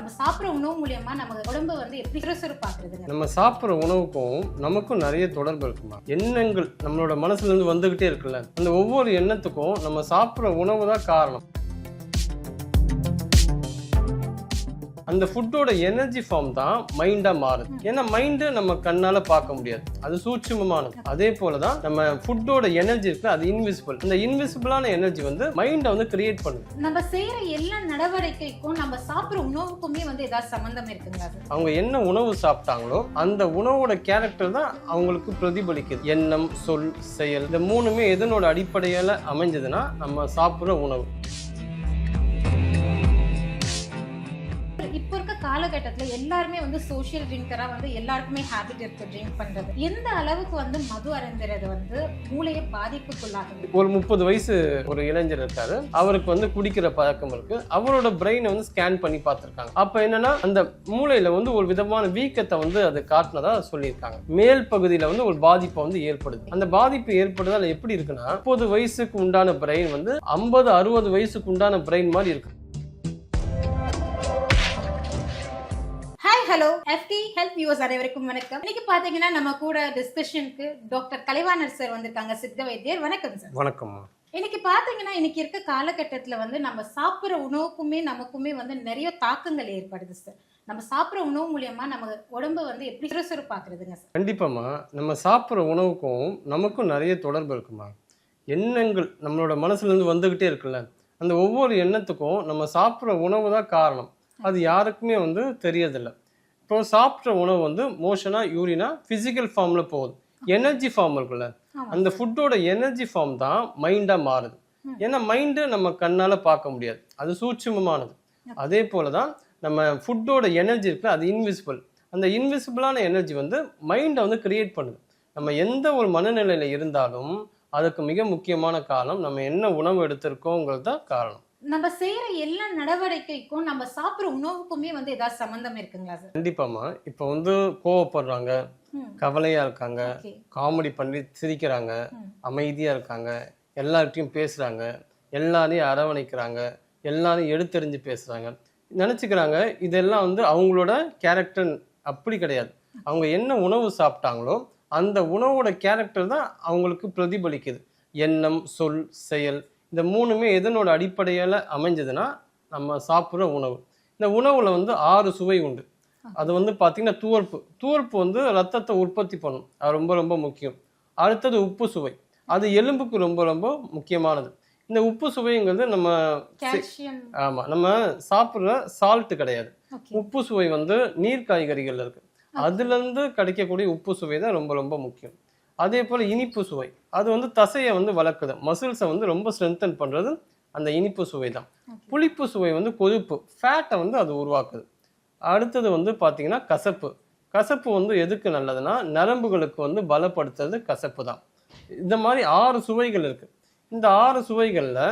நம்ம சாப்பிட்ற உணவு மூலியமா நம்ம உடம்பு வந்து எப்படி சுறுசுறுப்பாக்குறதுங்க? நம்ம சாப்பிட்ற உணவுக்கும் நமக்கும் நிறைய தொடர்பு இருக்குமா? எண்ணங்கள் நம்மளோட மனசுல இருந்து வந்துகிட்டே இருக்குல்ல. அந்த ஒவ்வொரு எண்ணத்துக்கும் நம்ம சாப்பிட்ற உணவு தான் காரணம். அந்த ஃபுட்டோட எனர்ஜி ஃபார்ம் தான் மைண்டா மாறுது. ஏன்னா மைண்டு நம்ம கண்ணால பார்க்க முடியாது. அது சூட்சுமமானது. அதே போல தான் நம்ம ஃபுட்டோட எனர்ஜி இருக்குல்ல அது இன்விசிபிள் அந்த இன்விசிபிளான எனர்ஜி வந்து மைண்டை வந்து கிரியேட் பண்ணுது. நம்ம செய்யற எல்லா நடவடிக்கைக்கும் நம்ம சாப்பிட்ற உணவுக்குமே வந்து ஏதாவது சம்பந்தம் இருக்குங்களா அது அவங்க என்ன உணவு சாப்பிட்டாங்களோ அந்த உணவோட கேரக்டர் தான் அவங்களுக்கு பிரதிபலிக்குது. எண்ணம் சொல் செயல் இந்த மூணுமே எதனோட அடிப்படையில் அமைஞ்சதுன்னா நம்ம சாப்பிட்ற உணவு. காலகட்டத்தில் எல்லாருமே வந்து சோஷியல் ட்ரிங்கராக வந்து எல்லாருக்குமே ஹேபிட் இருக்கு ட்ரிங்க் பண்ணுறது எந்த அளவுக்கு வந்து மது அருந்துறது வந்து மூளையை பாதிப்புக்குள்ளாகுது ஒரு முப்பது வயசு ஒரு இளைஞர் இருக்காரு. அவருக்கு வந்து குடிக்கிற பழக்கம் இருக்கு. அவரோட பிரெயினை வந்து ஸ்கேன் பண்ணி பார்த்துருக்காங்க. அப்போ என்னன்னா அந்த மூளையில வந்து ஒரு விதமான வீக்கத்தை வந்து அது காட்டினதா சொல்லியிருக்காங்க. மேல் பகுதியில் வந்து ஒரு பாதிப்பை வந்து ஏற்படுது. அந்த பாதிப்பு ஏற்படுதால் எப்படி இருக்குன்னா முப்பது வயசுக்கு உண்டான பிரெயின் வந்து ஐம்பது அறுபது வயசுக்கு உண்டான பிரெயின் மாதிரி இருக்கு. ஹலோ எஃப்டி ஹெல்த் வியூவர்ஸ் அனைவருக்கும் வணக்கம். இன்னைக்கு பாத்தீங்கன்னா நம்ம கூட டிஸ்கஷனுக்கு டாக்டர் கலைவாணர் சார் வந்திருக்காங்க. சித்த வைத்தியர் வணக்கம் சார் வணக்கம்மா இன்னைக்கு பாத்தீங்கன்னா இன்னைக்கு இருக்க காலகட்டத்துல வந்து நம்ம சாப்பிட்ற உணவுக்குமே நமக்குமே வந்து நிறைய தாக்கங்கள் ஏற்படுது சார் நம்ம சாப்பிட்ற உணவு மூலியமா நம்ம உடம்பு வந்து எப்படி சுறுசுறுப்பாக்குறதுங்க சார் கண்டிப்பாம்மா. நம்ம சாப்பிட்ற உணவுக்கும் நமக்கும் நிறைய தொடர்பு இருக்குமா எண்ணங்கள் நம்மளோட மனசுல இருந்து வந்துகிட்டே இருக்குல்ல. அந்த ஒவ்வொரு எண்ணத்துக்கும் நம்ம சாப்பிட்ற உணவு தான் காரணம். அது யாருக்குமே வந்து தெரியதில்லை. இப்போ சாப்பிட்ற உணவு வந்து மோஷனா யூரினா ஃபிசிக்கல் ஃபார்ம்ல போகுது. எனர்ஜி ஃபார்ம் இருக்குல்ல? அந்த ஃபுட்டோட எனர்ஜி ஃபார்ம் தான் மைண்டா மாறுது. ஏன்னா மைண்டு நம்ம கண்ணால பார்க்க முடியாது. அது சூட்சுமமானது. அதே போல தான் நம்ம ஃபுட்டோட எனர்ஜி இருக்குல்ல அது இன்விசிபிள் அந்த இன்விசிபிளான எனர்ஜி வந்து மைண்டை வந்து கிரியேட் பண்ணுது. நம்ம எந்த ஒரு மனநிலையில இருந்தாலும் அதுக்கு மிக முக்கியமான காரணம் நம்ம என்ன உணவு எடுத்திருக்கோங்கிறது தான் காரணம். நம்ம செய்யற எல்லா நடவடிக்கைக்கும் நம்ம சாப்பிட்ற உணவுக்குமே வந்து ஏதாவது சம்பந்தம் இருக்குங்களா சார்? கண்டிப்பாம்மா. இப்போ வந்து கோவப்படுறாங்க கவலையா இருக்காங்க காமெடி பண்ணி சிரிக்கிறாங்க. அமைதியா இருக்காங்க எல்லார்கிட்டயும் பேசுறாங்க எல்லாரையும் அரவணைக்கிறாங்க எல்லாரையும் எடுத்தெறிஞ்சு பேசுறாங்க. நினைச்சுக்கிறாங்க இதெல்லாம் வந்து அவங்களோட கேரக்டர் அப்படி கிடையாது. அவங்க என்ன உணவு சாப்பிட்டாங்களோ அந்த உணவோட கேரக்டர் தான் அவங்களுக்கு பிரதிபலிக்குது. எண்ணம் சொல் செயல் இந்த மூணுமே எதனோட அடிப்படையில் அமைஞ்சதுன்னா நம்ம சாப்பிட்ற உணவு. இந்த உணவுல வந்து ஆறு சுவை உண்டு. அது வந்து பார்த்தீங்கன்னா துவர்ப்பு. துவர்ப்பு வந்து ரத்தத்தை உற்பத்தி பண்ணும். அது ரொம்ப ரொம்ப முக்கியம். அடுத்தது உப்பு சுவை. அது எலும்புக்கு ரொம்ப ரொம்ப முக்கியமானது. இந்த உப்பு சுவைங்கிறது நம்ம கால்சியம் ஆமா. நம்ம சாப்பிட்ற சால்ட் கிடையாது. உப்பு சுவை வந்து நீர் காய்கறிகள் இருக்கு. அதுல இருந்து கிடைக்கக்கூடிய உப்பு சுவை தான் ரொம்ப ரொம்ப முக்கியம். அதே போல இனிப்பு சுவை. அது வந்து தசையை வந்து வளர்க்குது. மசில்ஸை வந்து ரொம்ப ஸ்ட்ரென்தன் பண்றது அந்த இனிப்பு சுவை தான். புளிப்பு சுவை வந்து கொழுப்பு ஃபேட்டை வந்து அது உருவாக்குது. அடுத்தது வந்து பார்த்தீங்கன்னா கசப்பு. கசப்பு வந்து எதுக்கு நல்லதுன்னா நரம்புகளுக்கு வந்து பலப்படுத்துறது கசப்பு தான். இந்த மாதிரி ஆறு சுவைகள் இருக்கு. இந்த ஆறு சுவைகளில்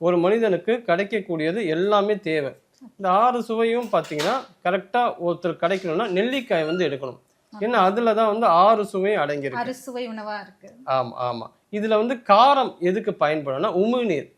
ஒரு மனிதனுக்கு கிடைக்கக்கூடியது எல்லாமே தேவை. இந்த ஆறு சுவையும் பார்த்தீங்கன்னா கரெக்டாக ஒருத்தர் கிடைக்கணும்னா நெல்லிக்காய் வந்து எடுக்கணும். ஏன்னா அதில் தான் வந்து ஆறு சுவையும் அடங்கியிருக்கு. அறுசுவை உணவா இருக்கு. ஆமா ஆமா. இதுல வந்து காரம் எதுக்கு பயன்படும்னா உமிழ்நீர்.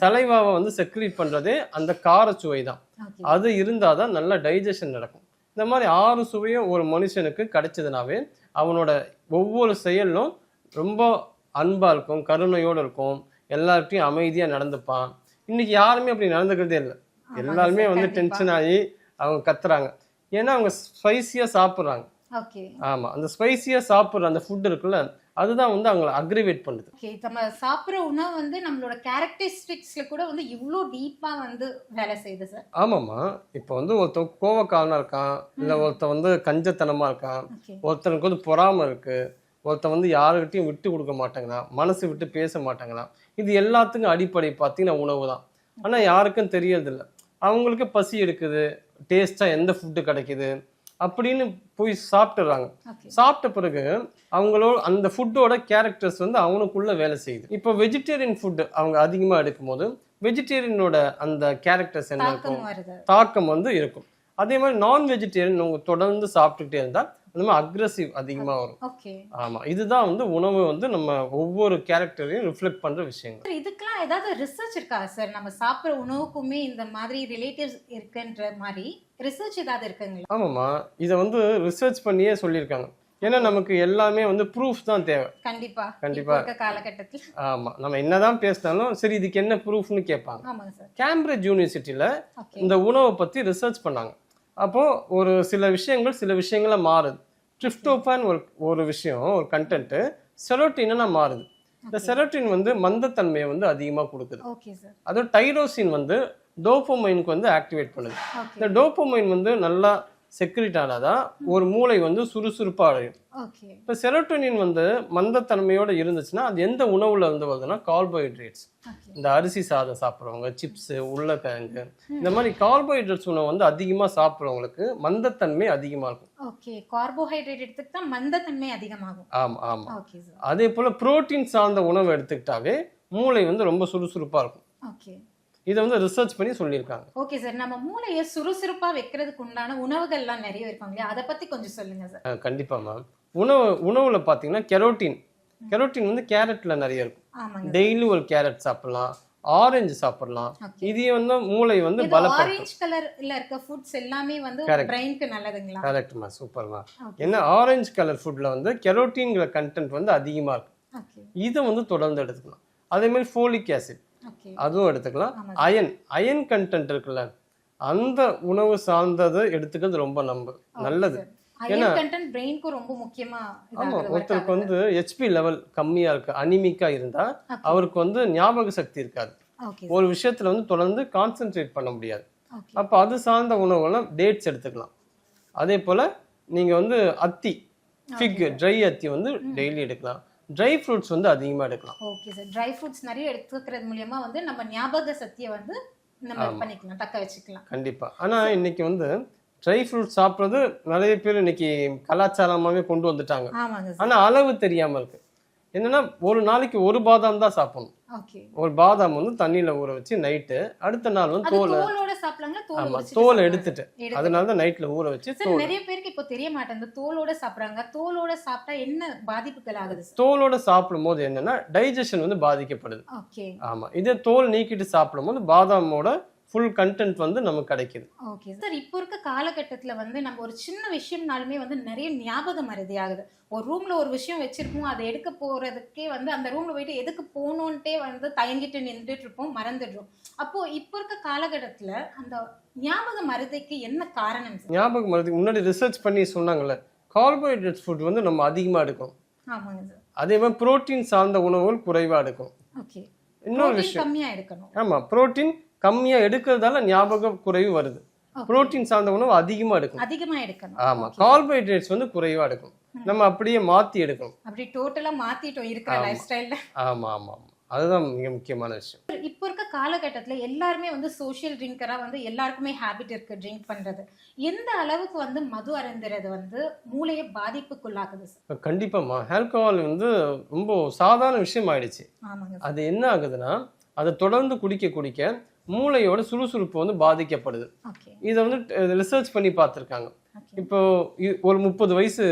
சலைவாவை வந்து செக்ரீட் பண்றதே அந்த கார சுவை தான் அது இருந்தாதான் நல்ல டைஜஷன் நடக்கும். இந்த மாதிரி ஆறு சுவையும் ஒரு மனுஷனுக்கு கிடைச்சதுனாவே அவனோட ஒவ்வொரு செயலும் ரொம்ப அன்பா இருக்கும் கருணையோட இருக்கும். எல்லார்ட்டையும் அமைதியா நடந்துப்பான். இன்னைக்கு யாருமே அப்படி நடந்துக்கிறதே இல்லை. எல்லாருமே வந்து டென்ஷன் ஆகி அவங்க கத்துறாங்க. ஏன்னா அவங்க ஸ்பைசியா சாப்பிட்றாங்க. ஓகே. ஆமா அந்த ஸ்பைசியா சாப்பிட்ற அந்த ஃபுட் இருக்குல்ல அதுதான் வந்து அவங்கள அக்ரிவேட் பண்ணுது. ஓகே நம்ம சாப்பிட்ற உணவு வந்து நம்மளோட கேரக்டரிஸ்டிக்ஸ்ல கூட வந்து இவ்வளோ டீப்பா வந்து வேலை செய்யுது சார் ஆமாம்மா. இப்போ வந்து ஒருத்தன் கோவக்காரனா இருக்கான் இல்லை ஒருத்தன் வந்து கஞ்சத்தனமா இருக்கான் ஒருத்தனுக்கு வந்து பொறாமை இருக்கு ஒருத்தன் வந்து யாருக்கிட்டையும் விட்டு கொடுக்க மாட்டேங்கிறான் மனசு விட்டு பேச மாட்டேங்கிறான். இது எல்லாத்துக்கும் அடிப்படை பார்த்தீங்கன்னா உணவு தான். ஆனால் யாருக்கும் தெரியறதில்ல. அவங்களுக்கு பசி எடுக்குது டேஸ்ட்டாக எந்த ஃபுட்டு கிடைக்குது அப்படின்னு போய் சாப்பிட்டுறாங்க. சாப்பிட்ட பிறகு அவங்களோட அந்த ஃபுட்டோட கேரக்டர்ஸ் வந்து அவனுக்குள்ள வேலை செய்யுது. இப்போ வெஜிடேரியன் ஃபுட் அவங்க அதிகமாக எடுக்கும்போது வெஜிடேரியனோட அந்த கேரக்டர்ஸ் என்ன இருக்கும்? தாக்கம் வந்து இருக்கும். அதே மாதிரி நான் வெஜிடேரியன் அவங்க தொடர்ந்து சாப்பிட்டுக்கிட்டே இருந்தால் அந்த மாதிரி அக்ரஸிவ் அதிகமாக வரும். ஓகே ஆமாம் இதுதான் வந்து உணவு வந்து நம்ம ஒவ்வொரு கேரக்டரையும் ரிஃப்ளெக்ட் பண்ணுற விஷயங்கள். இதுக்கெல்லாம் ஏதாவது ரிசர்ச் இருக்கா? சார் நம்ம சாப்பிட்ற உணவுக்குமே இந்த மாதிரி ரிலேட்டிவ்ஸ் இருக்குன்ற மாதிரி ரிசர்ச் ஏதாவது இருக்குங்களா? ஆமாம்மா இதை வந்து ரிசர்ச் பண்ணியே சொல்லியிருக்காங்க. ஏன்னா நமக்கு எல்லாமே வந்து ப்ரூஃப் தான் தேவை. கண்டிப்பா. கண்டிப்பா. காலகட்டத்தில். ஆமாம் நம்ம என்னதான் பேசினாலும் சரி இதுக்கு என்ன ப்ரூஃப்னு கேட்பாங்க. கேம்பிரிட்ஜ் யூனிவர்சிட்டியில் இந்த உணவை பற்றி ரிசர்ச் பண்ணாங்க. அப்போது ஒரு சில விஷயங்கள் சில விஷயங்கள மாறுது. ட்ரிப்டோஃபான் ஒரு ஒரு விஷயம் ஒரு கண்டென்ட்டு செரோட்டினா மாறுது. இந்த செரோட்டின் வந்து மந்தத்தன்மையை வந்து அதிகமாக கொடுக்குது. அதுவும் டைரோசின் வந்து டோப்போமைனுக்கு வந்து ஆக்டிவேட் பண்ணுது. இந்த டோப்போமைன் வந்து நல்லா செக்ரிட் ஆனாதான் ஒரு மூளை வந்து சுறுசுறுப்பாக அடையும். இப்போ செரோட்டோனின் வந்து மந்தத்தன்மையோட இருந்துச்சுன்னா அது எந்த உணவுல இருந்து வருதுன்னா கார்போஹைட்ரேட்ஸ். இந்த அரிசி சாதம் சாப்பிட்றவங்க சிப்ஸு உருளைக்கிழங்கு இந்த மாதிரி கார்போஹைட்ரேட்ஸ் உணவு வந்து அதிகமாக சாப்பிட்றவங்களுக்கு மந்தத்தன்மை அதிகமாக இருக்கும் ஓகே. கார்போஹைட்ரேட் எடுத்துக்கிட்டா மந்தத்தன்மை அதிகமாகும். ஆமாம் ஆமாம் அதே போல் புரோட்டீன் சார்ந்த உணவு எடுத்துக்கிட்டாவே மூளை வந்து ரொம்ப சுறுசுறுப்பாக இருக்கும். ஓகே. இதை வந்து ரிசர்ச் பண்ணி சொல்லியிருக்காங்க. ஓகே சார் நம்ம மூளையை சுறுசுறுப்பா வைக்கிறதுக்கு உண்டான உணவுகள்லாம் நிறைய இருக்கும் இல்லையா? அதை பத்தி கொஞ்சம் சொல்லுங்க சார் அஹ் கண்டிப்பா மேம் உணவு உணவுல பார்த்தீங்கன்னா கெரோட்டின் கெரோட்டின் வந்து கேரட்ல நிறைய இருக்கும். டெய்லி ஒரு கேரட் சாப்பிடலாம். ஆரஞ்சு சாப்பிடலாம். இது வந்து மூளை வந்து பலப்படுத்தும். ஆரஞ்சு கலர்ல இருக்க ஃபுட்ஸ் எல்லாமே வந்து. பிரெயினுக்கு நல்லதுங்களா? கரெக்ட்மா சூப்பர்மா என்ன ஆரஞ்சு கலர் ஃபுட்ல வந்து கெரோட்டின்ங்கிற கண்டென்ட் வந்து அதிகமா இருக்கும். இதை வந்து தொடர்ந்து எடுத்துக்கலாம் அதே மாதிரி ஃபோலிக் ஆசிட் அதுவும் எடுத்துக்கலாம். அயன் அயன் கண்டென்ட் இருக்குல்ல அந்த உணவு சார்ந்தது எடுத்துக்கிறது ரொம்ப நம்ப. நல்லது. முக்கியமா ஆமா ஒருத்தருக்கு. வந்து ஹெச்பி லெவல் கம்மியா இருக்கு அனிமிக்கா இருந்தா. அவருக்கு வந்து ஞாபக சக்தி இருக்காது. ஒரு விஷயத்துல வந்து தொடர்ந்து கான்சென்ட்ரேட் பண்ண முடியாது. அப்ப அது சார்ந்த உணவுலாம் டேட்ஸ் எடுத்துக்கலாம். அதே போல நீங்க வந்து அத்தி ஃபிக் ட்ரை அத்தி வந்து டெய்லி எடுக்கலாம். ட்ரை ஃப்ரூட்ஸ் வந்து அதிகமா எடுக்கலாம். ஓகே சார் ட்ரை ஃப்ரூட்ஸ் நிறைய எடுத்துக்கிறது மூலியமா வந்து நம்ம ஞாபக சக்தியை வந்து நம்ம பண்ணிக்கலாம் தக்க வச்சுக்கலாம். கண்டிப்பா. ஆனா இன்னைக்கு வந்து ட்ரை ஃப்ரூட் சாப்பிட்றது நிறைய பேர் இன்னைக்கு கலாச்சாரமாவே கொண்டு வந்துட்டாங்க. ஆமாங்க சார் ஆனா அளவு தெரியாம இருக்கு. என்னன்னா ஒரு நாளைக்கு ஒரு பாதாம் தான் சாப்பிடணும். ஓகே ஒரு பாதாம் வந்து தண்ணியில ஊற வச்சு நைட்டு அடுத்த நாள் வந்து தோலை சாப்பிடலாங்களா தோல் தோலை? எடுத்துட்டு. எடுத்து- அதனால தான் நைட்ல ஊற வச்சு சார் நிறைய பேருக்கு இப்போ தெரிய மாட்டேங்குது. தோலோட சாப்பிடுறாங்க. தோலோட சாப்பிட்டா என்ன பாதிப்புகள் ஆகுது? தோலோட சாப்பிடும் போது என்னன்னா டைஜஷன் வந்து பாதிக்கப்படுது. ஆமா இதே தோல் நீக்கிட்டு சாப்பிடும் போது பாதாமோட ஃபுல் கண்டென்ட் வந்து நமக்கு கிடைக்குது. ஓகே சார் இப்போ இருக்க காலகட்டத்தில் வந்து நம்ம ஒரு சின்ன விஷயம்னாலுமே வந்து நிறைய ஞாபக மறதி ஆகுது. ஒரு ரூம்ல ஒரு விஷயம் வச்சிருப்போம் அதை எடுக்க போறதுக்கே வந்து அந்த ரூம்ல போயிட்டு எதுக்கு போகணுன்ட்டே வந்து தயங்கிட்டு நின்றுட்டு இருப்போம் மறந்துடுறோம். அப்போ இப்போ இருக்க காலகட்டத்தில் அந்த ஞாபக மறதிக்கு என்ன காரணம் சார் ஞாபகம் வருது முன்னாடி ரிசர்ச் பண்ணி சொன்னாங்கல்ல கார்போஹைட்ரேட்ஸ் ஃபுட் வந்து நம்ம அதிகமா எடுக்கும். ஆமாங்க சார் அதே மாதிரி புரோட்டீன் சார்ந்த உணவுகள் குறைவா எடுக்கும். ஓகே இன்னொரு விஷயம். கம்மியா எடுக்கணும். ஆமா புரோட்டீன் கம்மியா எடுக்கிறதால ஞாபக குறைவு வருது. புரோட்டீன் சார்ந்த உணவு அதிகமா எடுக்கும் அதிகமா எடுக்கணும். ஆமா. கார்போஹைட்ரேட்ஸ் வந்து குறைவா எடுக்கும் நம்ம அப்படியே மாத்தி எடுக்கணும். அப்படி டோட்டலா மாத்திட்டோம் இருக்கிற. லைஃப் ஸ்டைல்ல ஆமா ஆமா ஆமா. அதுதான் மிக முக்கியமான விஷயம். இப்போ இருக்க காலகட்டத்துல எல்லாருமே வந்து சோஷியல் ட்ரிங்கரா வந்து எல்லாருக்குமே ஹேபிட் இருக்கு ட்ரிங்க் பண்றது. எந்த அளவுக்கு வந்து மது அருந்துறது வந்து மூளையை பாதிப்புக்குள்ளாக்குது சார் கண்டிப்பாம்மா ஆல்கஹால் வந்து ரொம்ப சாதாரண விஷயம் ஆயிடுச்சு அது என்ன ஆகுதுன்னா அதை தொடர்ந்து குடிக்க குடிக்க மூளையோட சுறுசுறுப்பு வந்து பாதிக்கப்படுது. இதை வந்து ரிசர்ச் பண்ணி பார்த்துருக்காங்க. இப்போ ஒரு முப்பது வயசு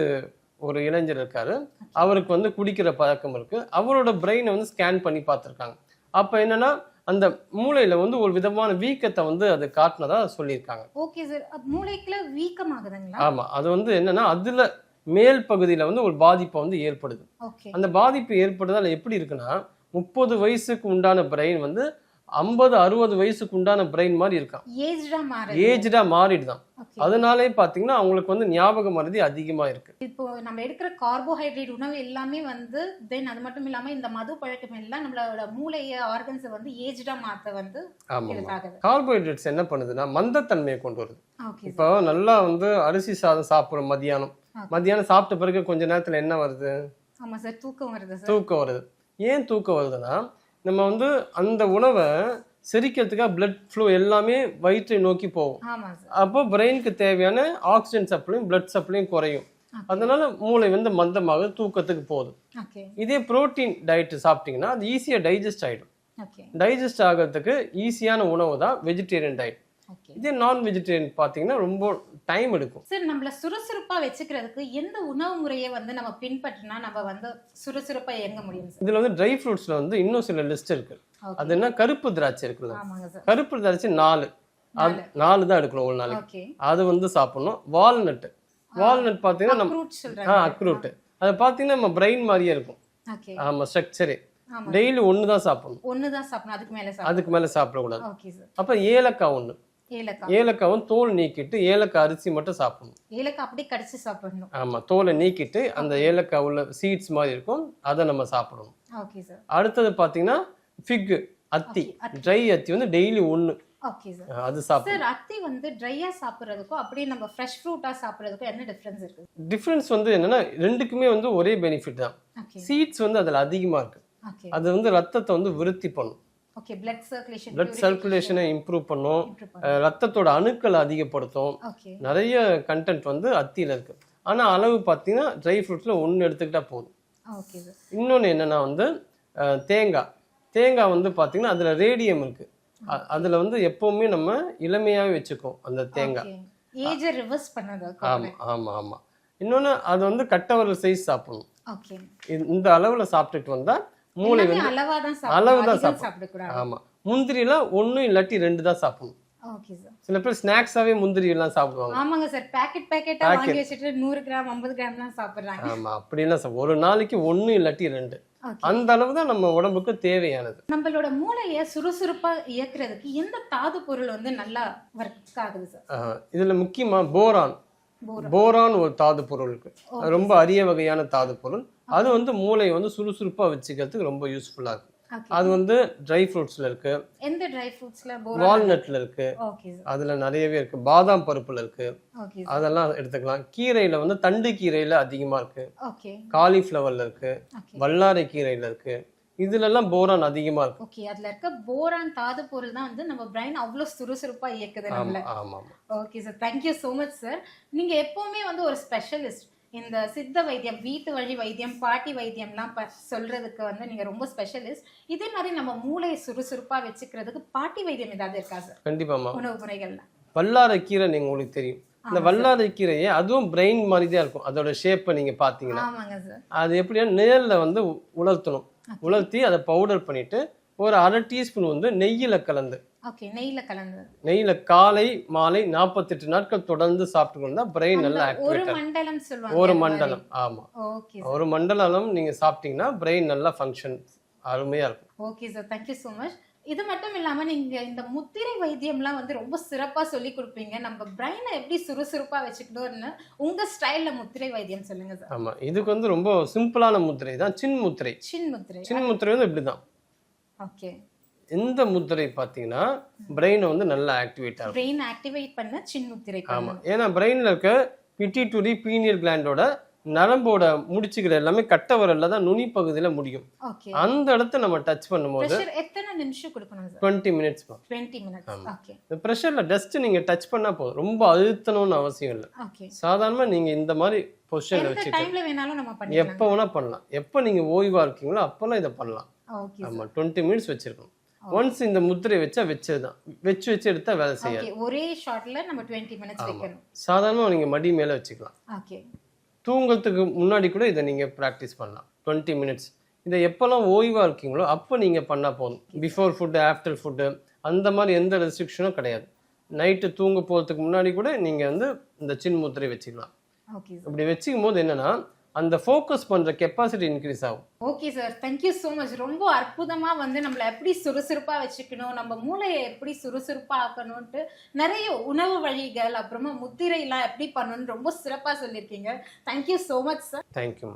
ஒரு இளைஞர் இருக்காரு. அவருக்கு வந்து குடிக்கிற பழக்கம் இருக்கு. அவரோட பிரெயினை வந்து ஸ்கேன் பண்ணி பார்த்துருக்காங்க. அப்போ என்னன்னா அந்த மூளையில வந்து ஒரு விதமான வீக்கத்தை வந்து அது காட்டினதா சொல்லியிருக்காங்க. Okay sir. மூளைக்குள்ள வீக்கம் ஆகுதுங்களா ஆமா. அது வந்து என்னன்னா அதுல மேல் பகுதியில வந்து ஒரு பாதிப்பை வந்து ஏற்படுது. அந்த பாதிப்பு ஏற்படுறதால எப்படி இருக்குன்னா முப்பது வயசுக்கு உண்டான பிரெயின் வந்து ஐம்பது அறுபது வயசுக்கு உண்டான பிரெயின் மாதிரி இருக்கான். ஏஜ்டா மாறிடுதான். அதனாலே பாத்தீங்கன்னா அவங்களுக்கு வந்து ஞாபக மருதி அதிகமா இருக்கு. இப்போ நம்ம எடுக்கிற கார்போஹைட்ரேட் உணவு எல்லாமே வந்து தென் அது மட்டும் இல்லாம இந்த மது பழக்கம் எல்லாம் நம்மளோட மூளைய ஆர்கன்ஸை வந்து ஏஜ்டா மாத்த வந்து கார்போஹைட்ரேட்ஸ் என்ன பண்ணுதுன்னா மந்தத்தன்மையை கொண்டு வருது. இப்போ நல்லா வந்து அரிசி சாதம் சாப்பிடுறோம் மதியானம். மதியானம் சாப்பிட்ட பிறகு கொஞ்ச நேரத்துல என்ன வருது? ஆமா சார் தூக்கம் வருது தூக்கம் வருது. ஏன் தூக்கம் வருதுன்னா நம்ம வந்து அந்த உணவை செரிக்கிறதுக்காக blood flow எல்லாமே வயிற்றை நோக்கி போகும். அப்போ பிரெயினுக்கு தேவையான ஆக்சிஜன் சப்ளையும் blood சப்ளையும் குறையும். அதனால மூளை வந்து மந்தமாக தூக்கத்துக்கு போகுது. ஓகே இதே புரோட்டீன் டயட் சாப்பிட்டீங்கன்னா அது ஈஸியாக டைஜஸ்ட் ஆகிடும் டைஜஸ்ட் ஆகிறதுக்கு ஈஸியான உணவு தான் வெஜிடேரியன் டயட் இதே நான் வெஜிடேரியன் பார்த்தீங்கன்னா ரொம்ப டைம் எடுக்கும். சார் நம்மள சுறுசுறுப்பா வச்சுக்கிறதுக்கு எந்த உணவு முறையை வந்து நம்ம பின்பற்றினா நம்ம வந்து சுறுசுறுப்பா இயங்க முடியும் இதுல வந்து ட்ரை ஃப்ரூட்ஸ்ல வந்து இன்னும் சில லிஸ்ட் இருக்கு. அது என்ன? கருப்பு திராட்சை சார் கருப்பு திராட்சை நாலு. நாலு. தான் எடுக்கணும் ஒரு நாளைக்கு. அது வந்து சாப்பிடணும். வால்நட் வால்நட் பார்த்தீங்கன்னா நம்ம ஆ அக்ரூட். அது பார்த்தீங்கன்னா நம்ம பிரெயின் மாதிரியே இருக்கும். ஓகே ஆமா ஸ்ட்ரக்சரே டெய்லி ஒன்று தான் சாப்பிடணும். ஒன்னு தான் சாப்பிடணும். அதுக்கு மேல அதுக்கு மேலே சாப்பிடக்கூடாது. அப்போ ஏலக்காய் ஒன்று ஏலக்காவும் தோல் நீக்கிட்டு ஏலக்காய் அரிசி மட்டும் சாப்பிடணும். ஏலக்காய் அப்படியே கடிச்சு சாப்பிடணும். ஆமா தோலை நீக்கிட்டு அந்த ஏலக்காய் உள்ள சீட்ஸ் மாதிரி இருக்கும் அதை நம்ம சாப்பிடணும். ஓகே சார் அடுத்தது பார்த்தீங்கன்னா ஃபிக் அத்தி. ட்ரை அத்தி. வந்து டெய்லி ஒன்று ஓகே சார் அது சாப்பிடணும். சார் அத்தி வந்து ட்ரையா சாப்பிடுறதுக்கும் அப்படியே நம்ம ஃப்ரெஷ் ஃப்ரூட்டா சாப்பிடுறதுக்கும் என்ன டிஃபரன்ஸ் இருக்கு? டிஃப்ரென்ஸ் வந்து என்னன்னா ரெண்டுக்குமே வந்து ஒரே பெனிஃபிட் தான். சீட்ஸ் வந்து அதில் அதிகமாக இருக்கு. அது வந்து ரத்தத்தை வந்து விருத்தி பண்ணும். ஓகே பிளட் சர்க்குலேஷன் பிளட் சர்க்குலேஷனை இம்ப்ரூவ் பண்ணும். ரத்தத்தோட அணுக்களை அதிகப்படுத்தும். நிறைய கண்டென்ட் வந்து அத்தியில் இருக்கு. ஆனா அளவு பார்த்தீங்கன்னா ட்ரை ஃப்ரூட்ஸில் ஒன்று எடுத்துக்கிட்டா போதும். இன்னொன்று என்னன்னா வந்து தேங்காய். தேங்காய் வந்து பார்த்தீங்கன்னா அதில் ரேடியம் இருக்கு. அதுல வந்து எப்பவுமே நம்ம இளமையாவே வச்சுக்கோம் அந்த தேங்காய். ஏஜ் ரிவர்ஸ் பண்ணது ஆமா ஆமா ஆமா. இன்னொன்னு அது வந்து கட்டவரல் சைஸ் சாப்பிடணும். இந்த அளவுல சாப்பிட்டுட்டு வந்தா மூளை எல்லாமே அளவா தான். சாப்பிடக்கூடாது. ஆமா. முந்திரிலாம் ஒண்ணு இல்லாட்டி ரெண்டு தான் சாப்பிடணும். சில பேர் ஸ்நாக்ஸாவே முந்திரி எல்லாம் சாப்பிடுவாங்க. ஆமாங்க சார் பேக்கெட் பேக்கெட்டா வாங்கி வச்சுட்டு நூறு கிராம் ஐம்பது கிராம்லாம் சாப்பிடுறாங்க. ஆமா அப்படிலாம் சாப்பிட ஒரு நாளைக்கு ஒண்ணு இல்லாட்டி ரெண்டு. அந்த அளவு தான் நம்ம உடம்புக்கு தேவையானது. நம்மளோட மூளைய சுறுசுறுப்பா இயக்குறதுக்கு எந்த தாது பொருள் வந்து நல்லா ஒர்க் ஆகுது சார் இதுல முக்கியமா போரான் போரான். ஒரு தாது பொருள். இருக்கு அது ரொம்ப அரிய வகையான தாது பொருள். அது வந்து மூளையை வந்து சுறுசுறுப்பா வச்சுக்கிறதுக்கு ரொம்ப யூஸ்ஃபுல்லா இருக்கு Okay. அது வந்து ட்ரை ஃப்ரூட்ஸ்ல இருக்கு. எந்த ட்ரை ஃப்ரூட்ஸ்ல போரா வால்நட்ல இருக்கு. அதுல நிறையவே இருக்கு. பாதாம் பருப்புல இருக்கு. அதெல்லாம் எடுத்துக்கலாம். கீரையில வந்து தண்டு கீரையில அதிகமா இருக்கு. காலிஃப்ளவர்ல இருக்கு. வல்லாரை கீரையில இருக்கு. இதுல எல்லாம் போரான் அதிகமா இருக்கு. ஓகே அதுல இருக்க போரான் தாது பொருள் தான் வந்து நம்ம பிரைன் அவ்வளவு சுறுசுறுப்பா இயக்குது நம்மள. ஆமா ஆமா ஆமா okay sir thank you so much sir நீங்க எப்பவுமே வந்து ஒரு ஸ்பெஷலிஸ்ட் இந்த சித்த வைத்தியம் வீட்டு வழி வைத்தியம் பாட்டி வைத்தியம்லாம் ப சொல்றதுக்கு வந்து நீங்க ரொம்ப ஸ்பெஷலிஸ்ட் இதே மாதிரி நம்ம மூளையை சுறுசுறுப்பா வச்சுக்கிறதுக்கு பாட்டி வைத்தியம் ஏதாவது இருக்கா சார் கண்டிப்பாமா உணவு முறைகள்ல. வல்லாரை கீரை நீங்க உங்களுக்கு தெரியும். இந்த கீரையை அதுவும் பிரெயின் மாதிரி தான் இருக்கும். அதோட ஷேப்பை நீங்க பாத்தீங்கன்னா. ஆமாங்க சார் அது எப்படியா நிழல்ல வந்து உலர்த்தணும். உலர்த்தி அதை பவுடர் பண்ணிட்டு ஒரு அரை டீஸ்பூன் வந்து நெய்யில கலந்து. ஓகே நெய்ல கலந்து. நெய்யில காலை மாலை நாற்பத்தெட்டு நாட்கள் தொடர்ந்து சாப்பிட்டு வந்தா பிரெயின் நல்லா ஒரு மண்டலம் ஒரு மண்டலம் ஆமா. ஓகே ஒரு மண்டலம் நீங்க சாப்பிட்டீங்கன்னா பிரெயின் நல்லா ஃபங்க்ஷன் அருமையா இருக்கும். Okay sir thank you so much இது மட்டும் இல்லாம நீங்க இந்த முத்திரை வைத்தியம்லாம் வந்து ரொம்ப சிறப்பா சொல்லி கொடுப்பீங்க. நம்ம பிரைனை எப்படி சுறுசுறுப்பா வச்சுக்கணும்னு உங்க ஸ்டைல்ல முத்திரை வைத்தியம் சொல்லுங்க சார் ஆமா இதுக்கு வந்து ரொம்ப சிம்பிளான முத்திரை தான். சின் முத்திரை. சின் முத்திரை. சின் முத்திரை வந்து இப்படிதான். ஓகே. இந்த முத்திரை பார்த்தீங்கன்னா பிரெயினை வந்து நல்லா ஆக்டிவேட் ஆகும் பிரெயின் ஆக்டிவேட் பண்ண சின் முத்திரை ஆமா ஏன்னா பிரெயின்ல இருக்க பிட்டிட்டுரி பீனியல் கிளாண்டோட நரம்போட முடிச்சுக்கிற எல்லாமே கட்ட வரல தான் நுனி பகுதியில முடியும். அந்த இடத்த நம்ம டச் பண்ணும்போது எத்தனை நிமிஷம் கொடுக்கணும் sir twenty minutes twenty minutes ப்ரெஷர்ல dust நீங்க டச் பண்ணா போதும். ரொம்ப அழுத்தணும்னு அவசியம் இல்லை. சாதாரணமா நீங்க இந்த மாதிரி பொசிஷன்ல நம்ம பண்ணிக்கலாம். எப்போ வேணா பண்ணலாம். எப்போ நீங்க ஓய்வா இருக்கீங்களோ அப்பெல்லாம் இதை பண்ணலாம். ஆமா டுவெண்ட்டி மினிட்ஸ் வச்சிருக்கணும். ஒன்ஸ் இந்த முத்திரை வச்சா வச்சதுதான். வச்சு வச்சு எடுத்தா வேலை செய்யாது. ஒரே ஷாட்ல நம்ம டுவெண்ட்டி மினிட்ஸ் வைக்கணும். சாதாரணமா நீங்க மடி மேல வச்சுக்கலாம். ஓகே தூங்குறதுக்கு முன்னாடி கூட இதை நீங்க ப்ராக்டிஸ் பண்ணலாம். டுவெண்ட்டி மினிட்ஸ் இதை எப்போல்லாம் ஓய்வா இருக்கீங்களோ அப்போ நீங்க பண்ணா போதும். பிஃபோர் ஃபுட்டு ஆஃப்டர் ஃபுட்டு அந்த மாதிரி எந்த ரெஸ்ட்ரிக்ஷனும் கிடையாது. நைட்டு தூங்க போகிறதுக்கு முன்னாடி கூட நீங்க வந்து இந்த சின் முத்திரை வச்சுக்கலாம் இப்படி வச்சுக்கும் போது என்னன்னா அந்த ஃபோக்கஸ் பண்ற கெப்பாசிட்டி இன்க்ரீஸ் ஆகும். Okay sir thank you so much ரொம்ப அற்புதமா வந்து நம்மளை எப்படி சுறுசுறுப்பா வச்சுக்கணும் நம்ம மூளையை எப்படி சுறுசுறுப்பா ஆக்கணும்ட்டு நிறைய உணவு வழிகள் அப்புறமா முத்திரைலாம் எப்படி பண்ணணும்னு ரொம்ப சிறப்பா சொல்லியிருக்கீங்க. Thank you so much sir thank you